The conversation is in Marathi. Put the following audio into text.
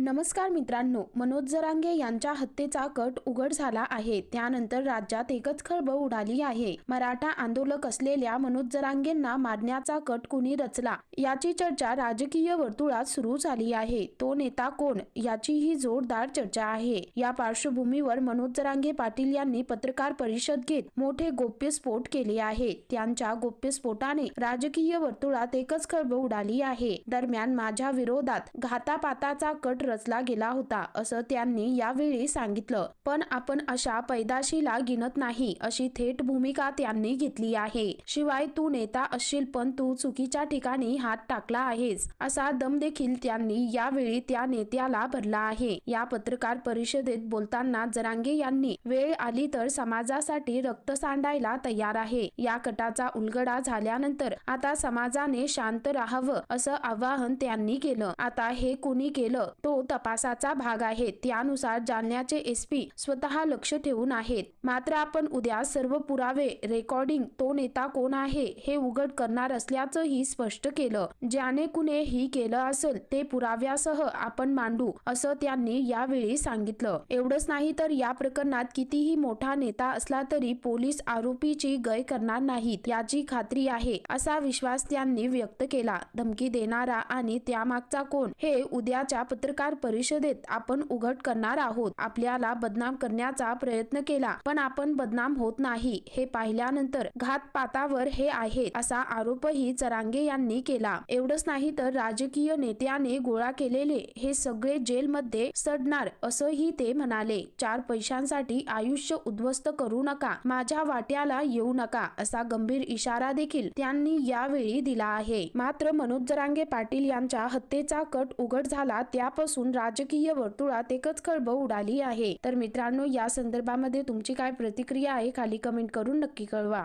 नमस्कार मित्रांनो मनोज जरांगे यांच्या हत्येचा कट उघड झाला आहे. त्यानंतर राज्यात एकच खळबळ उडाली आहे. मराठा आंदोलक असलेल्या मनोज जरांगेंना मारण्याचा कट कुणी रचला? याची चर्चा राजकीय वर्तुळात सुरू झाली आहे. तो नेता कोण? याची ही जोरदार चर्चा आहे. या पार्श्वभूमीवर मनोज जरांगे पाटील यांनी पत्रकार परिषद घेत मोठे गोप्यस्फोट केले आहे. त्यांच्या गोप्यस्फोटाने राजकीय वर्तुळात एकच खळबळ उडाली आहे. दरम्यान माझ्या विरोधात घातापाताचा कट रचला गेला होता असं त्यांनी यावेळी सांगितलं. पण आपण अशा पैदाशीला गिनत नाही अशी थेट भूमिका त्यांनी घेतली आहे. शिवाय तू नेता असशील पण तू चुकीच्या ठिकाणी हात टाकला आहेस असा दम देखील त्यांनी यावेळी त्या नेत्याला भरला आहे. या पत्रकार परिषदेत बोलताना जरांगे यांनी वेळ आली तर समाजासाठी रक्त सांडायला तयार आहे. या कटाचा उलगडा झाल्यानंतर आता समाजाने शांत राहावं असं आवाहन त्यांनी केलं. आता हे कुणी केलं? तो तपासाचा भाग आहे त्यानुसार जालन्याचे एस पी स्वतः लक्ष ठेवून आहेत. मात्र आपण उद्या सर्व पुरावे रेकॉर्डिंग तो नेता कोण आहे हे उघड करणार असल्याचंही स्पष्ट केलं. ज्याने कुणे ही केलं असेल ते पुराव्यासह आपण मांडू असं त्यांनी यावेळी सांगितलं. एवढंच नाही तर या प्रकरणात कितीही मोठा नेता असला तरी पोलीस आरोपीची गय करणार नाहीत याची खात्री आहे असा विश्वास त्यांनी व्यक्त केला. धमकी देणारा आणि त्यामागचा कोण हे उद्याच्या पत्रकार परिषदेत आपण उघड करणार आहोत. आपल्याला बदनाम करण्याचा प्रयत्न केला पण आपण बदनाम होत नाही. हे पाहिल्यानंतर घातपातावर हे आहेत असा आरोपही चरांगे यांनी केला. एवढंच नाही तर राजकीय नेत्याने गोळा केलेले हे सगळे जेलमध्ये सडणार असंही ते म्हणाले. चार पैशांसाठी आयुष्य उद्ध्वस्त करू नका माझ्या वाट्याला येऊ नका असा गंभीर इशारा देखील त्यांनी यावेळी दिला आहे. मात्र मनोज जरांगे पाटील यांच्या हत्येचा कट उघड झाला त्यापासून राजकीय वर्तुळात एकच खळबळ उडाली आहे. तर मित्रांनो या संदर्भामध्ये तुमची काय प्रतिक्रिया आहे खाली कमेंट करून नक्की कळवा.